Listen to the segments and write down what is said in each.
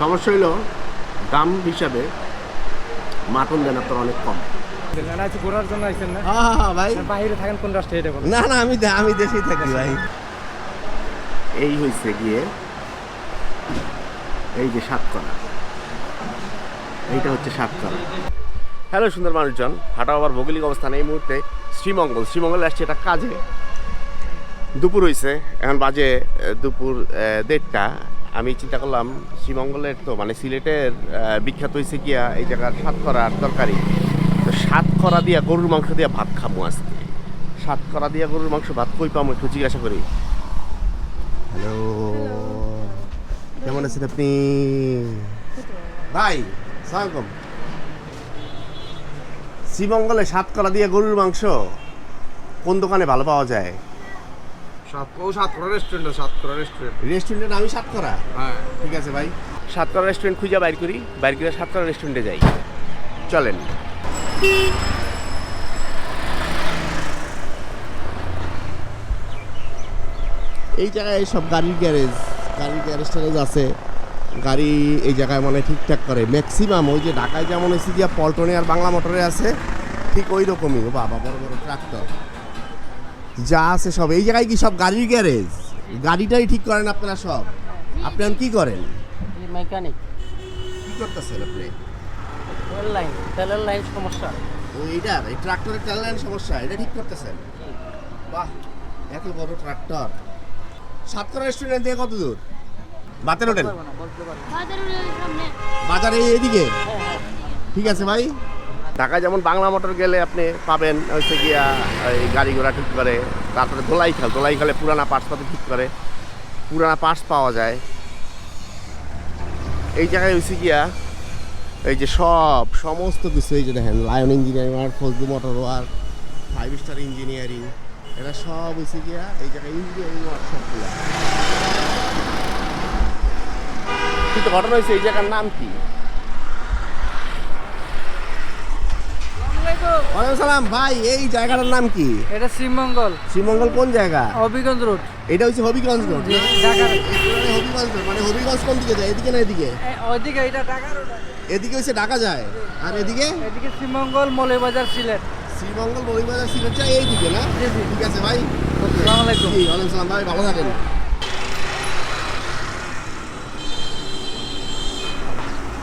সমস্যা হইল দাম হিসাবে মাটন দেন আপনার অনেক কম। ঘোরার জন্য আইছেন না? হ্যাঁ হ্যাঁ ভাই। বাইরে থাকেন কোন রাষ্ট্রে এটা না না আমি আমি দেশেই থাকি ভাই। এই হয়েছে গিয়ে এই যে সাতকরা। এইটা হচ্ছে সাতকরা। হ্যালো সুন্দর মানুষজন। হাটা আবার ভৌগোলিক অবস্থান এই মুহূর্তে শ্রীমঙ্গল। শ্রীমঙ্গলে আসছে এটা কাজে। দুপুর হয়েছে এখন বাজে দুপুর দেড়টা। আমি চিন্তা করলাম, শ্রীমঙ্গলের তো মানে সিলেটের বিখ্যাত হয়েছে গিয়া এই জায়গার সাতকরার তরকারি। তো সাতকরা দিয়া গরুর মাংস দিয়া ভাত খামো আজকে। সাতকরা দিয়া গরুর মাংস, ভাত কই পাবো একটু জিজ্ঞাসা করি। হ্যালো। কেমন আছেন আপনি? ভাই সালামালাইকুম শ্রীমঙ্গলে সাতকরা দিয়ে গরুর মাংস কোন দোকানে ভালো পাওয়া যায়? সাতকো সাতকরা রেস্টুরেন্ট সাতকরা রেস্টুরেন্ট রেস্টুরেন্টের নামই সাতকরা হ্যাঁ। ঠিক আছে ভাই। সাতকরা রেস্টুরেন্ট খুঁজে বাইর করি বাইর করে সাতকরা রেস্টুরেন্টে যাই। চলেন। এই জায়গায় সব গাড়ির গ্যারেজ গাড়ির গ্যারেজ ট্যারেজ আছে। গাড়ি এই জায়গায় মানে ঠিকঠাক করে। ম্যাক্সিমাম ওই যে ঢাকায় যেমন এসি দিয়া পল্টনে আর বাংলা মোটরে আছে ঠিক ওই রকমই ও বাবা বড় বড় ট্রাক্টর যা আছে সব। এই জায়গায় কি সব গাড়ির গ্যারেজ? গাড়িটাই ঠিক করেন আপনারা সব? আপনি এখন কি করেন? মেকানিক কি করতেছেন আপনি? তেল লাইন তেলের লাইন সমস্যা। ও এইটা এই ট্রাক্টরের তেল লাইন সমস্যা এটা ঠিক করতেছেন? বাহ এত বড় ট্রাক্টর সাতকরা রেস্টুরেন্ট থেকে কত দূর? বাতের হোটেল বাজারে এদিকে ঠিক আছে ভাই। ঢাকায় যেমন বাংলা মোটর গেলে আপনি পাবেন, হচ্ছে গিয়া এই গাড়ি ঘোড়া ঠিক করে, তারপরে দোলাই খাল, দোলাই খালে পুরানা পার্টস পাতি ঠিক করে, পুরানা পার্টস পাওয়া যায়। এই জায়গায় হয়েছে গিয়া এই যে সব, সমস্ত কিছু, এই যে দেখেন লায়ন ইঞ্জিনিয়ারিং আর Fazlu motor work five star engineering এটা সব হয়েছে গিয়া এই জায়গায় ইঞ্জিনিয়ারিং ওয়ার্কশপগুলো কিন্তু ঘটনা হয়েছে এই জায়গার নাম কি? ওয়ালাইকুম সালাম। ভাই এই জায়গাটার নাম কি? এটা শ্রীমঙ্গল। শ্রীমঙ্গল কোন জায়গা? হবিগঞ্জ রোড। এটা হচ্ছে হবিগঞ্জ রোড হবিগঞ্জ রোড মানে হবিগঞ্জ কোন দিকে যায়? এদিকে না এদিকে? ওইদিকে এটা ঢাকা রোড এদিকে হচ্ছে ঢাকা যায়। আর এদিকে? এদিকে শ্রীমঙ্গল মৌলবাজার সিলেট। শ্রীমঙ্গল সিলেট যায় এইদিকে না? ঠিক আছে ভাই। আসসালামু আলাইকুম। ওয়ালাইকুম সালাম ভাই ভালো থাকেন।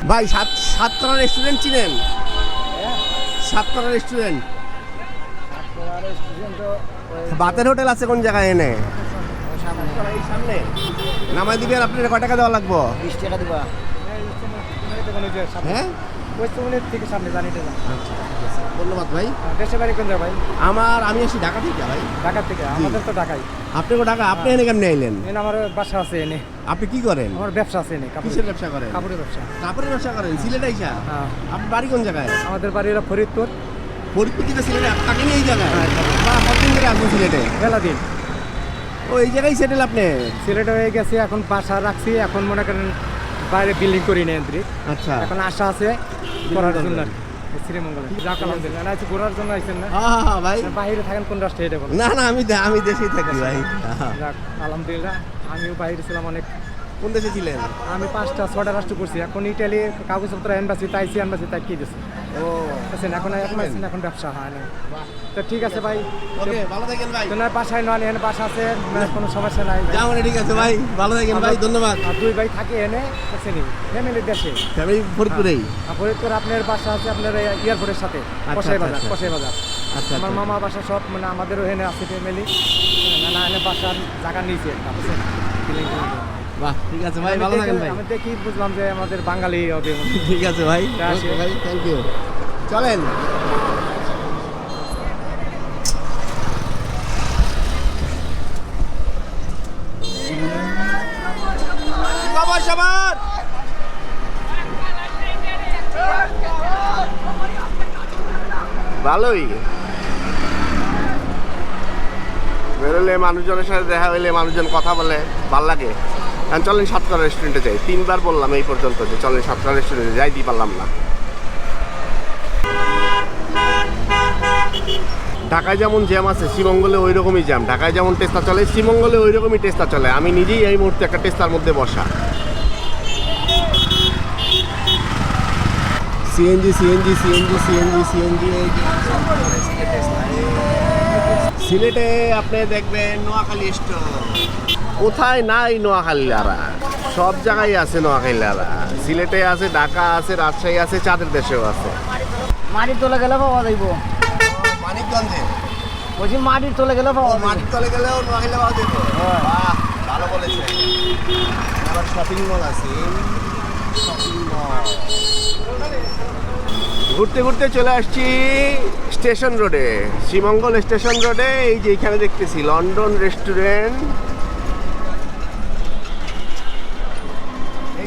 ভাই সাত সাততলা রেস্টুরেন্ট চিনেন? সাততলা রেস্টুরেন্ট বাতের হোটেল আছে কোন জায়গায় এনে? এই সামনে। নামাই দিবি আর আপনার কয় টাকা দেওয়া লাগবো? বিশ টাকা দিবা। হ্যাঁ? ওয়েস্টমনের থেকে সামনে জানি তো না ধন্যবাদ ভাই। দেশে বাড়ি কোন ভাই? আমার আমি আসি ঢাকা থেকে ভাই। ঢাকা থেকে আমাদের তো ঢাকাই। আপনি কো ঢাকা? আপনি এনে কেমনে আইলেন? এনে আমার বাসা আছে এনে। আপনি কি করেন? আমার ব্যবসা আছে এনে কিসের ব্যবসা করেন? কাপড়ের ব্যবসা। কাপড়ের ব্যবসা করেন? সিলেট আইসা? হ্যাঁ। আপনার বাড়ি কোন জায়গায়? আমাদের বাড়ি হলো ফরিদপুর। ফরিদপুর থেকে সিলেটে? থাকেন এই জায়গায়? বা কতদিন ধরে আসবেন সিলেটে? মেলা দিন ও এই জায়গায় সেটেল আপনি? সিলেটে হয়ে গেছে এখন বাসা রাখছি এখন মনে করেন বাইরে বিল্ডিং করি না এন্ত্রিক আচ্ছা। এখন আশা আছে করার জন্য আর কি। এই যাক আলহামদুলিল্লাহ। না ঘোরার জন্য আইছেন না। হ্যাঁ হ্যাঁ, হ্যাঁ ভাই। বাইরে থাকেন কোন রাষ্ট্রে এটা বলেন। না না আমি দে- আমি দেশেই থাকি ভাই। যাক আলহামদুলিল্লাহ। আমিও বাইরে ছিলাম অনেক। কোন দেশে ছিলেন? আমি পাঁচটা ছটা রাষ্ট্র করছি। এখন ইটালি কাগজপত্র এম্বাসি তাইছি এম্বাসি তাই কি দিচ্ছে ও বুঝছেন এখন এক মাস এখন ব্যবসা হয় না। তো ঠিক আছে ভাই। ওকে ভালো থাকেন ভাই। বাসায় নয় এনে বাসা আছে না, কোনো সমস্যা নাই যাও ঠিক আছে ভাই। ভালো থাকেন ভাই ধন্যবাদ। আর দুই ভাই থাকে এনে বুঝছেন ফ্যামিলির দেশে। ফ্যামিলি ফরিদপুরেই আর ফরিদপুর আপনার বাসা আছে আপনার এয়ারপোর্টের সাথে কষাই আচ্ছা, বাজার আচ্ছা। কষাই বাজার। আচ্ছা আমার আচ্ছা। মামা বাসা সব মানে আমাদেরও এখানে আছে ফ্যামিলি না না এনে বাসার জায়গা নিয়েছে করে। বাহ ঠিক আছে ভাই আমি ভালো থাকেন ভাই। আমি দেখি বুঝলাম যে আমাদের বাঙালি হবে। ঠিক আছে ভাই ভাই থ্যাংক ইউ চলেন। খবর সবার! ভালোই। বেরোলে মানুষজনের সাথে দেখা হইলে মানুষজন কথা বলে ভালো লাগে। চলেন সাতকরা রেস্টুরেন্টে যাই। তিনবার বললাম এই পর্যন্ত যে চলেন সাতকরা রেস্টুরেন্টে যাই দিয়ে পারলাম না। ঢাকায় যেমন জ্যাম আছে, শ্রীমঙ্গলে ওই রকমই জ্যাম ঢাকায় যেমন টেস্টা চলে, শ্রীমঙ্গলে ওই রকমই টেস্টা চলে। আমি নিজেই এই মুহূর্তে একটা টেস্টার মধ্যে বসা। CNG CNG CNG CNG CNG সিলেটে আপনি দেখবেন নোয়াখালী স্টোর। কোথায় নাই নোয়াখালীলারা সব জায়গায় আছে নোয়াখালীলারা সিলেটে আছে ঢাকা আছে রাজশাহী আছে চাঁদের দেশেও আছে। মাটির তলে গেলে পাওয়া যাইব। মানিকগঞ্জে? বলছি মাটির তলে গেলে পাওয়া যাইব। মাটির তলে গেলেও নোয়াখালী পাওয়া যেত হ্যাঁ। ভালো বলেছে আবার শপিং মল আছে। শপিং মল ঘুরতে ঘুরতে চলে আসছি স্টেশন রোডে শ্রীমঙ্গল স্টেশন রোডে এই যে এখানে দেখতেছি লন্ডন রেস্টুরেন্ট।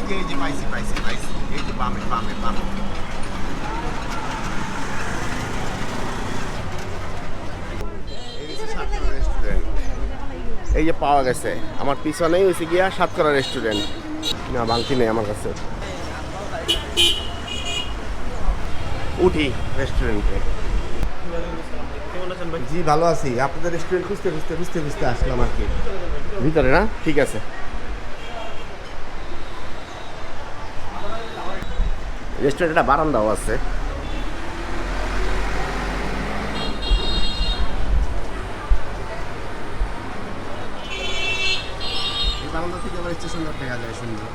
যে এই যে পাইছি পাইছি পাইছি এই যে বামে বামে বামে এই যে সাতকরা এই যে পাওয়া গেছে। আমার পিছনেই হয়েছে গিয়া সাতকরা রেস্টুরেন্ট না বাংতি নেই আমার কাছে। উঠি রেস্টুরেন্টে জি ভালো আছি। আপনাদের রেস্টুরেন্ট খুঁজতে খুঁজতে খুঁজতে খুঁজতে আসলাম আর কি। ভিতরে না? ঠিক আছে। রেস্টুরেন্টে একটা বারান্দাও আছে। বারান্দা থেকে আবার স্টেশন রোড দেখা যায় সুন্দর।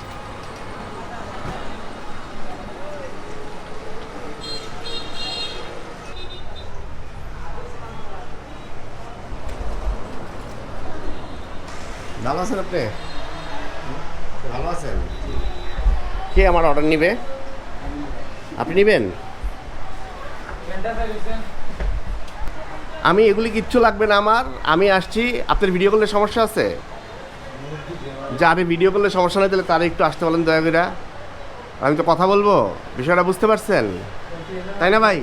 ভালো আছেন আপনি? ভালো আছেন? কে আমার অর্ডার নিবে? আপনি নেবেন? আমি এগুলি কিচ্ছু লাগবে না আমার। আমি আসছি। আপনার ভিডিও করলে সমস্যা আছে? যারে ভিডিও করলে সমস্যা নেই তাহলে তারা একটু আসতে বলেন দয়া করে আমি তো কথা বলব বিষয়টা বুঝতে পারছেন? তাই না ভাই?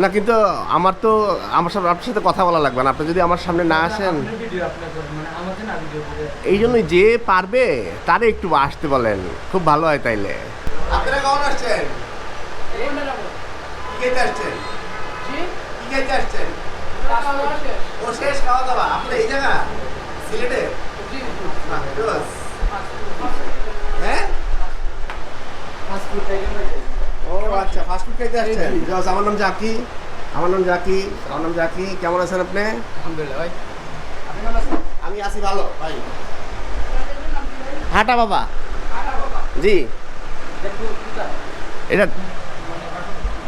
না কিন্তু আমার তো আমার সাথে আপনার সাথে কথা বলা লাগবে না। আপনি যদি আমার সামনে না আসেন এই জন্যই যে পারবে তারে একটু আসতে বলেন। খুব ভালো হয় তাইলে। আপনারা কখন আসছেন? কি খেতে আসছেন? কি? খেতে আসছেন? ও শেষ খাওয়া দাওয়া। আপনার এই জায়গা? সিলেটে? হ্যাঁ? ও আচ্ছা ফাস্ট ফুড খাইতে আসছেন? আমার নাম জাকি। আমার নাম জাকি। আমার নাম জাকি। কেমন আছেন আপনি? আলহামদুলিল্লাহ ভাই। আমি আছি ভালো ভাই। হাটা বাবা। জি। এটা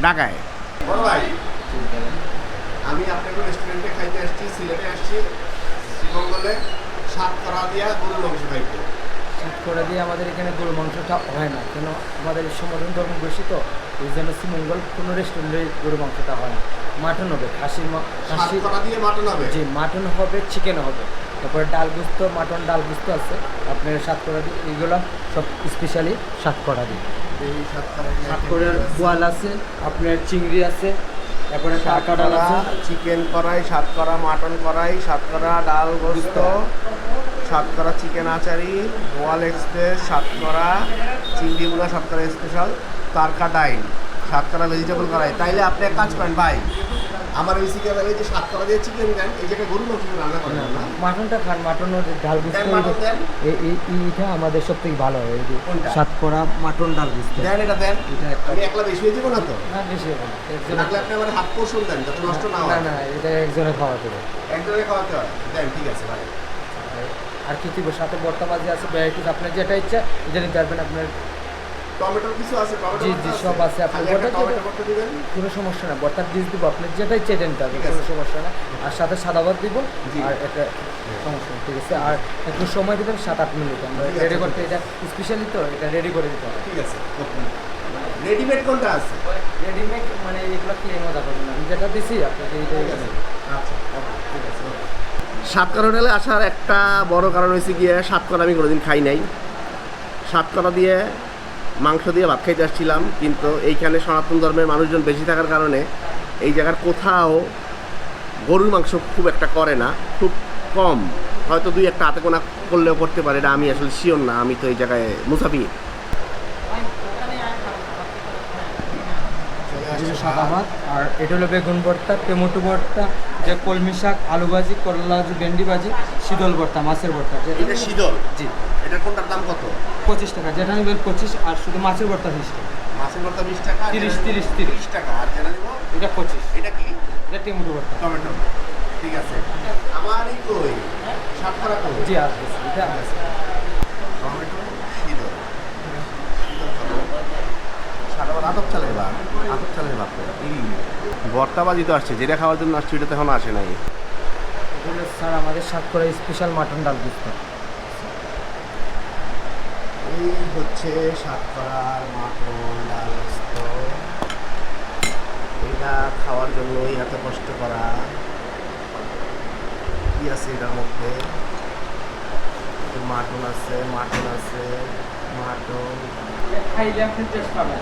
ঢাকায়। বড় ভাই আমি আপনাকে রেস্টুরেন্টে খাইতে আসছি সিলেটে আসছি শ্রীমঙ্গলে সাত করা দিয়া গরুর মাংস খাইতে। করে দিয়ে আমাদের এখানে গরু মাংসটা হয় না কেন আমাদের সমাধান ধর্ম বেশি তো এই জন্য শ্রীমঙ্গল কোনো রেস্টুরেন্টে গরু মাংসটা হয় না। মাটন হবে খাসির মা- খাসি দিয়ে মাটন হবে? জি মাটন হবে চিকেন হবে। তারপরে ডাল গুস্ত মাটন ডাল গুস্ত আছে। আপনার সাতকড়া দিয়ে এইগুলো সব স্পেশালি সাতকড়া দিয়ে। এই সাত করা সাতকড়ার বোয়াল আছে আপনার চিংড়ি আছে তারপরে কাকা ডাল আছে। চিকেন কড়াই সাত করা মাটন কড়াই সাত করা ডাল গোস্ত। সাত করা চিকেন আচারি বোয়াল এক্সপ্রেস সাত করা চিংড়ি মুড়া সাত করা স্পেশাল তারকা ডাইন সাত করা ভেজিটেবল করাই তাইলে আপনি এক কাজ করেন ভাই আমার ওই চিকেন এই যে সাত করা দিয়ে চিকেন দেন এই জায়গায় গরু মাংস রান্না করেন না, না। মাটনটা খান মাটনের ডাল গুস্ত এইটা আমাদের সব থেকে ভালো হয় এই যে কোনটা? সাতকড়া মাটন ডাল গুস্ত দেন এটা দেন। আমি একলা বেশি হয়ে যাব না তো? না বেশি হবে না। একজনে লাগলে আপনি আমার হাত পোষণ দেন যাতে নষ্ট না না হয়। না এটা একজনে খাওয়া দেবে। একজনে খাওয়াতে হয়। দেন ঠিক আছে ভাই। আর কি সাথে বর্তা ভাজি আছে ভ্যারাইটিস আপনার যেটা ইচ্ছা এটা নিতে পারবেন আপনার জি, জি, সব আছে। আপনি একটা দিবেন। কোনো সমস্যা না বর্তার ডিশ দিব। আপনার যেটা ইচ্ছা এটা নিতে হবে ঠিক কোনো সমস্যা না আর সাথে সাদা ভাত দিব আর এটা সমস্যা ঠিক আছে। আর একটু সময় দেবেন সাত আট মিনিট আমরা রেডি করতে এটা স্পেশালি তো এটা রেডি করে দিতে হবে। ঠিক আছে রেডিমেড কোনটা আছে? রেডিমেড মানে এগুলো কিনে মজা করবেন আমি যেটা দিছি আপনাকে এইটাই আচ্ছা ঠিক আছে. সাতকরা হোটেলে আসার একটা বড় কারণ হয়েছে গিয়ে সাতকরা আমি কোনোদিন খাই নাই। সাতকরা দিয়ে মাংস দিয়ে ভাত খাইতে আসছিলাম কিন্তু এইখানে সনাতন ধর্মের মানুষজন বেশি থাকার কারণে এই জায়গার কোথাও গরুর মাংস খুব একটা করে না খুব কম। হয়তো দুই একটা হাতে কোনা করলেও করতে পারে এটা আমি আসলে শিওর না আমি তো এই জায়গায় মুসাফির। ভাত আর এটা হলো বেগুন ভর্তা টমেটো ভর্তা যে কলমি শাক আলু ভাজি করলা ভেন্ডি ভাজি শীতল ভর্তা মাছের ভর্তা এটা শীতল? জি। এটা কোনটার দাম কত? পঁচিশ টাকা যেটা নেবেন পঁচিশ আর শুধু মাছের ভর্তা বিশ টাকা। মাছের ভর্তা বিশ টাকা তিরিশ, তিরিশ, তিরিশ। টাকা আর যেটা নিব? এটা পঁচিশ। এটা কি? এটা টেমুটো ভর্তা। টমেটো। ঠিক আছে। আমার এই কই? সাত করা কই? জি আছে, এটা আছে। টমেটো শীতল শীতল সারা আতপ চালের ভাত। আতপ চালের ভাত ভর্তাবাজি তো আসছে যেটা খাওয়ার জন্য আসছে তো এখন আসে নাই। স্যার আমাদের সাতক্ষীরা স্পেশাল মাটন ডাল দিচ্ছে। এই হচ্ছে সাতকরার মাটন ডাল এটা খাওয়ার জন্যই এত কষ্ট করা। কি আছে এটার মধ্যে? মাটন আছে মাটন আছে মাটন। খাইলে আপনি টেস্ট পাবেন।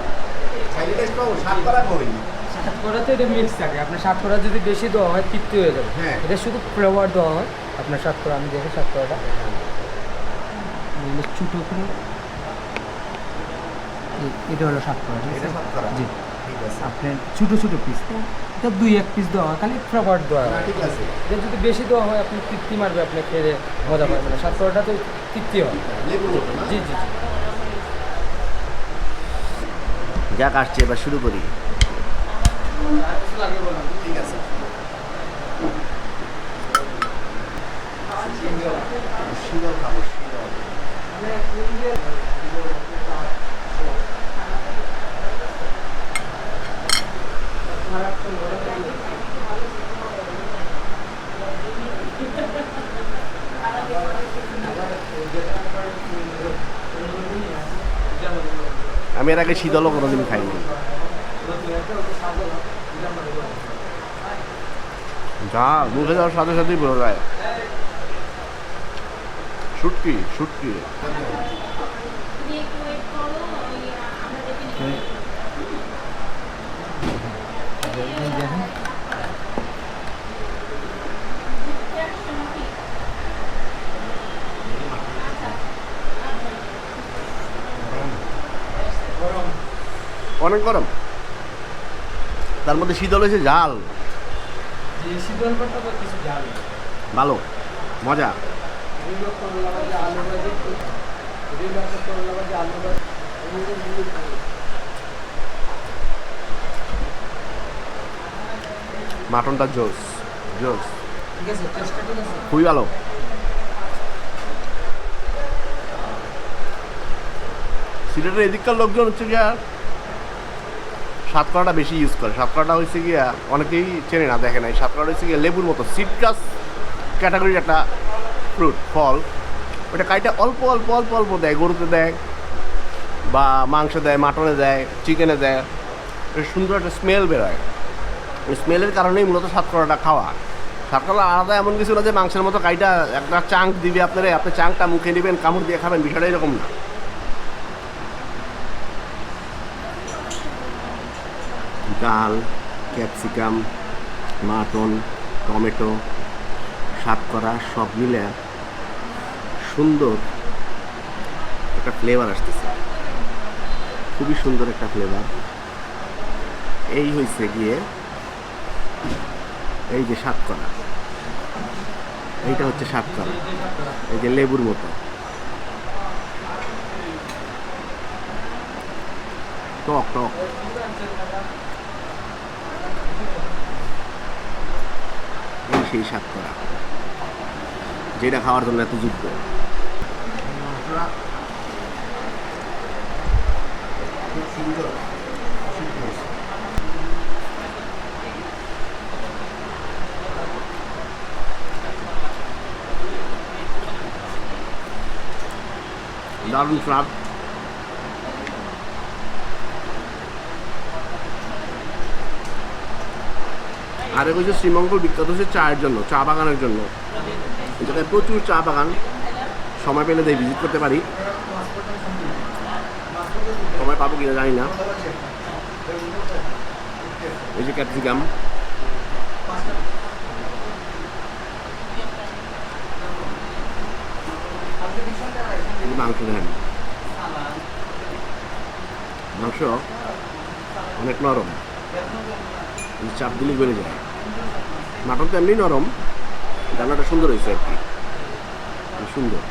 খাইলে টেস্ট পাবো সাতকরা কই? সাতক্ষীরা তো এটা মিক্স থাকে। আপনার সাতক্ষীরা যদি বেশি দেওয়া হয় তৃপ্তি হয়ে যাবে। হ্যাঁ। এটা শুধু ফ্লেভার দেওয়া হয়। আপনার সাতক্ষীরা আমি দেখি সাতক্ষীরাটা এগুলো ছোটো করে এটা হলো সাতক্ষীরা ঠিক আছে? জি। আপনার ছোটো ছোটো পিস এটা দুই এক পিস দেওয়া হয় খালি ফ্লেভার দেওয়া হয়। ঠিক আছে। এটা যদি বেশি দেওয়া হয় আপনি তৃপ্তি মারবে আপনি খেয়ে মজা পাবেন না। সাতক্ষীরাটা তো তৃপ্তি হয়। জি জি যাক আসছে এবার শুরু করি। ঠিক আছে। খাব আমি এর আগে শীতলও কোনোদিন খাইনি। যা মুখে যাওয়ার সাথে সাথেই বোঝা যায়। শুটকি শুটকি দেখেন অনেক গরম। তার মধ্যে শীতল হয়েছে জাল ভালো মজা। মাটনটা জোস জোস। খুবই ভালো। সিলেটের এদিককার লোকজন হচ্ছে গিয়া সাতকড়াটা বেশি ইউজ করে। সাতকড়াটা হচ্ছে গিয়া অনেকেই চেনে না, দেখে নাই। সাতকড়াটা হচ্ছে গিয়া লেবুর মতো সিট্রাস ক্যাটাগরির একটা ফ্রুট ফল। ওটা কাইটা অল্প অল্প অল্প অল্প দেয়। গরুতে দেয় বা মাংস দেয়, মাটনে দেয় চিকেনে দেয়। সুন্দর একটা স্মেল বেরোয়। ওই স্মেলের কারণেই মূলত সাতকড়াটা খাওয়া। সাতকড়া আলাদা এমন কিছু না যে মাংসের মতো কাইটা একটা চাঙ্ক দিবে আপনারা, আপনি চাঙ্কটা মুখে নেবেন, কামড় দিয়ে খাবেন, বিষয়টা এরকম না। ডাল, ক্যাপসিকাম, মাটন, টমেটো শাক করা সব মিলে সুন্দর একটা ফ্লেভার আসতেছে। খুবই সুন্দর একটা ফ্লেভার এই হয়েছে গিয়ে এই যে সাতকরা। এইটা হচ্ছে সাতকরা। এই যে লেবুর মতো। টক টক। সেই সাতকরা যেটা খাওয়ার জন্য এত হয়েছে। দারুণ স্বাদ আর এক হচ্ছে শ্রীমঙ্গল বিখ্যাত হচ্ছে চায়ের জন্য, চা বাগানের জন্য। জায়গায় প্রচুর চা বাগান। সময় পেলে তাই ভিজিট করতে পারি। সময় পাবো কিনা জানি না। এই যে ক্যাপসিকাম। মাংস দেন। মাংস অনেক নরম। চাপ দিলে বেড়ে যায়। তো এমনি নরম, রান্নাটা সুন্দর হয়েছে আর কি। সুন্দর।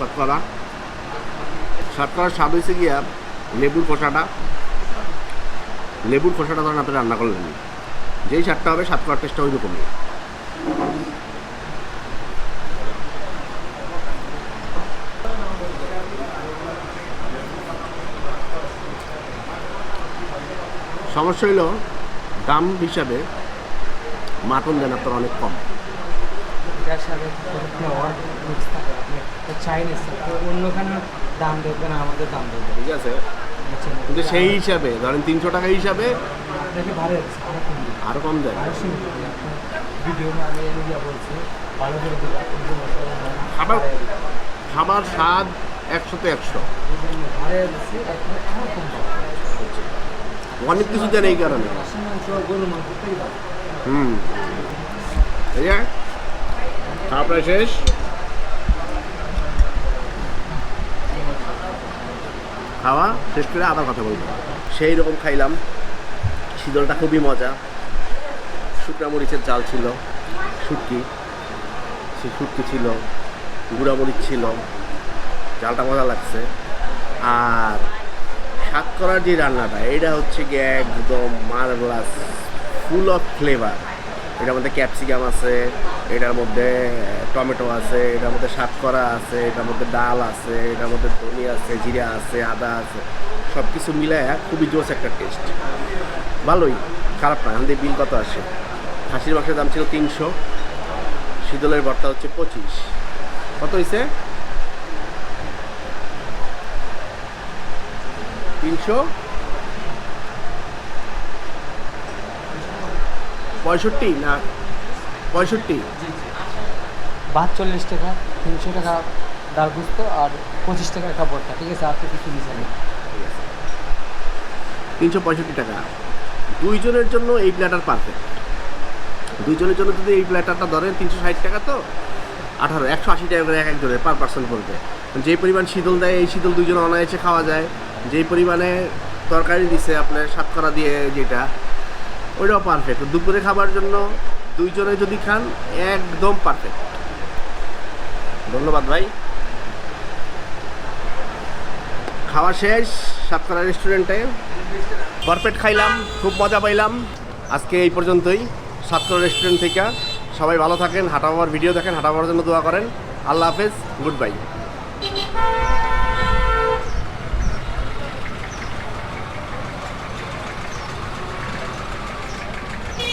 সাতকরা সাতকরার স্বাদ হয়েছে গিয়া লেবুর খোসাটা। লেবুর খোসাটা ধরেন আপনি রান্না করলেন। যেই সাতটা হবে সাতকরা টেস্টটা ওই রকমই সমস্যা হইল দাম হিসাবে মাটন দেন আপনার অনেক কম। ঠিক আছে। কিন্তু সেই হিসাবে ধরেন তিনশো টাকা হিসাবে আরও কম দেয় খাবার খাবার স্বাদ একশোতে একশো। অনেক কিছু দেন এই কারণে। হুম। খাওয়া শেষ। খাওয়া শেষ করে আবার কথা বলব। সেই রকম খাইলাম। শীতলটা খুবই মজা। শুকনা মরিচের জাল ছিল, শুটকি সে শুটকি ছিল গুঁড়া মরিচ ছিল, জালটা মজা লাগছে। আর শাক করার যে রান্নাটা, এটা হচ্ছে গিয়ে একদম মার্ভেলাস, ফুল অফ ফ্লেভার। এটার মধ্যে ক্যাপসিকাম আছে, এটার মধ্যে টমেটো আছে, এটার মধ্যে করা আছে, এটার মধ্যে ডাল আছে, এটার মধ্যে ধনি আছে, জিরা আছে, আদা আছে সব কিছু মিলায় খুবই জোস একটা টেস্ট ভালোই, খারাপ না আমাদের বিল কত আসে? খাসির মাংসের দাম ছিল তিনশো শীতলের ভর্তা হচ্ছে পঁচিশ। কত হয়েছে তিনশো? পঁয়ষট্টি না পঁয়ষট্টি? বাহাত্তল্লিশ টাকা তিনশো টাকা ডাল গুস্ত আর পঁচিশ টাকা একটা ভর্তা। ঠিক আছে আর তো কিছু দিচ্ছে না তিনশো পঁয়ষট্টি টাকা। দুইজনের জন্য এই প্ল্যাটার পারফেক্ট দুইজনের জন্য যদি এই প্ল্যাটারটা ধরেন তিনশো ষাট টাকা তো? আঠারো, একশো আশি টাকা করে এক একজনের পার পার্সন পড়বে। যেই পরিমাণ শীতল দেয়, এই শীতল দুইজন অনায়াসে খাওয়া যায়। যেই পরিমাণে তরকারি দিছে আপনার সাতকরা দিয়ে যেটা, ওইটাও পারফেক্ট দুপুরে খাবার জন্য দুইজনে যদি খান, একদম পারফেক্ট ধন্যবাদ ভাই। খাওয়া শেষ সাতকরা রেস্টুরেন্টে পারফেক্ট খাইলাম, খুব মজা পাইলাম। আজকে এই পর্যন্তই। সাতকরা রেস্টুরেন্ট থেকে। সবাই ভালো থাকেন হাঁটা বাবার ভিডিও দেখেন হাঁটা বাবার জন্য দোয়া করেন। আল্লাহ হাফেজ গুড বাই